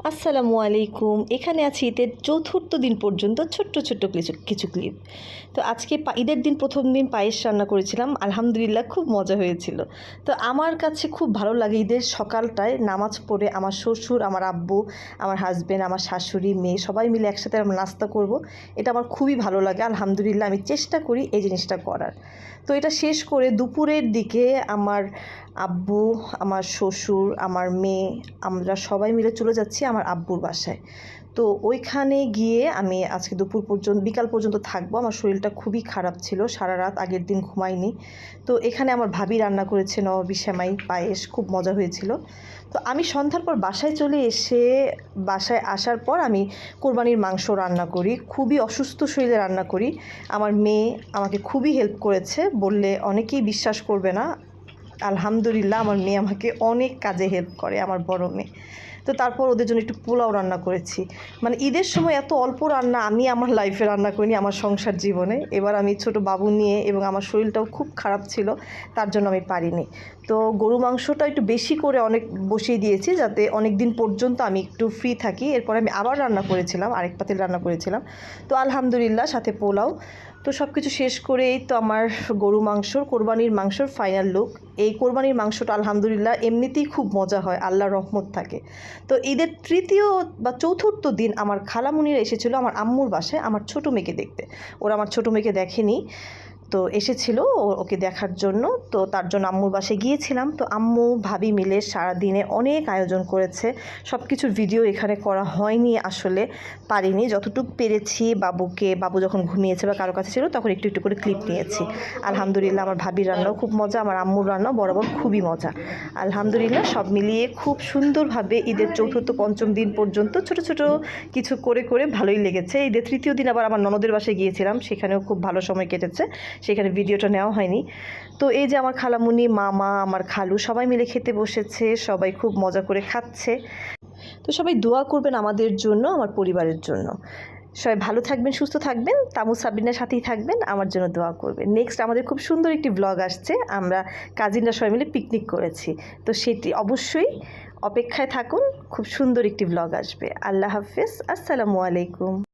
আসসালামু আলাইকুম। এখানে আছি ঈদের চতুর্থ দিন পর্যন্ত ছোট্ট ছোট্ট কিছু কিছু ক্লিপ তো আজকে ঈদের দিন প্রথম দিন পায়েস রান্না করেছিলাম। আলহামদুলিল্লাহ খুব মজা হয়েছিল। তো আমার কাছে খুব ভালো লাগে ঈদের সকালটায় নামাজ পড়ে আমার শ্বশুর, আমার আব্বু, আমার হাজব্যান্ড আমার শাশুড়ি, মেয়ে সবাই মিলে একসাথে আমরা নাস্তা করব। এটা আমার খুবই ভালো লাগে। আলহামদুলিল্লাহ আমি চেষ্টা করি এই জিনিসটা করার। তো এটা শেষ করে দুপুরের দিকে আমার আব্বু, আমার শ্বশুর, আমার মেয়ে আমরা সবাই মিলে চলে যাচ্ছি আমার আব্বুর বাসায়। তো ওইখানে গিয়ে আমি আজকে দুপুর পর্যন্ত, বিকাল পর্যন্ত থাকব। আমার শরীরটা খুবই খারাপ ছিল, সারা রাত আগের দিন ঘুমাইনি। তো এখানে আমার ভাবি রান্না করেছে নবাবী শ্যামাই পায়েস, খুব মজা হয়েছিল। তো আমি সন্ধ্যার পর বাসায় চলে এসে, বাসায় আসার পর আমি কোরবানির মাংস রান্না করি। খুবই অসুস্থ শরীরে রান্না করি। আমার মেয়ে আমাকে খুবই হেল্প করেছে, বললে অনেকেই বিশ্বাস করবে না। আলহামদুলিল্লাহ আমার মেয়ে আমাকে অনেক কাজে হেল্প করে, আমার বড় মেয়ে। তো তারপর ওদের জন্য একটু পোলাও রান্না করেছি। মানে ঈদের সময় এত অল্প রান্না আমি আমার লাইফে রান্না করিনি, আমার সংসার জীবনে। এবার আমি ছোট বাবু নিয়ে এবং আমার শরীরটাও খুব খারাপ ছিল, তার জন্য আমি পারিনি। তো গরু মাংসটা একটু বেশি করে অনেক বসিয়ে দিয়েছি যাতে অনেক দিন পর্যন্ত আমি একটু ফ্রি থাকি। এরপর আমি আবার রান্না করেছিলাম, আরেক পাতিল রান্না করেছিলাম। তো আলহামদুলিল্লাহ সাথে পোলাও। তো সব কিছু শেষ করেই তো আমার গরু মাংসর, কোরবানির মাংসর ফাইনাল লুক এই কোরবানির মাংসটা আলহামদুলিল্লাহ এমনিতেই খুব মজা হয় আল্লাহ রহমত থাকে। তো ঈদের তৃতীয় বা চতুর্থ দিন আমার খালামুনিরা এসেছিল আমার আম্মুর বাসায়, আমার ছোটো মেয়েকে দেখতে। ওরা আমার ছোটো মেয়েকে দেখেনি। তো এসেছিল ওকে দেখার জন্য। তো তার জন্য আম্মুর বাসায় গিয়েছিলাম। তো আম্মু, ভাবি মিলে সারা দিনে অনেক আয়োজন করেছে। সব কিছুর ভিডিও এখানে করা হয়নি আসলে, পারিনি। যতটুকু পেরেছি বাবুকে, বাবু যখন ঘুমিয়েছে বা কারও কাছে ছিল, তখন একটু একটু করে ক্লিপ নিয়েছি। আলহামদুলিল্লাহ, আমার ভাবির রান্নাও খুব মজা, আমার আম্মুর রান্নাও বরাবর খুবই মজা। আলহামদুলিল্লাহ, সব মিলিয়ে খুব সুন্দরভাবে ঈদের চতুর্থ পঞ্চম দিন পর্যন্ত ছোট ছোট কিছু করে করে ভালোই লেগেছে। ঈদের তৃতীয় দিন আবার আমার ননদের বাসায় গিয়েছিলাম, সেখানেও খুব ভালো সময় কেটেছে। সেখানে ভিডিওটা নেওয়া হয়নি। তো এই যে আমার খালামুনি, মামা, আমার খালু সবাই মিলে খেতে বসেছে, সবাই খুব মজা করে খাচ্ছে। তো সবাই দোয়া করবেন আমাদের জন্য, আমার পরিবারের জন্য। সবাই ভালো থাকবেন, সুস্থ থাকবেন তামু সাবিনের সাথেই থাকবেন, আমার জন্য দোয়া করবেন। নেক্সট আমাদের খুব সুন্দর একটি ব্লগ আসছে, আমরা কাজিনরা সবাই মিলে পিকনিক করেছি। তো সেটি অবশ্যই অপেক্ষায় থাকুন, খুব সুন্দর একটি ব্লগ আসবে। আল্লাহ হাফিজ, আসসালামু আলাইকুম।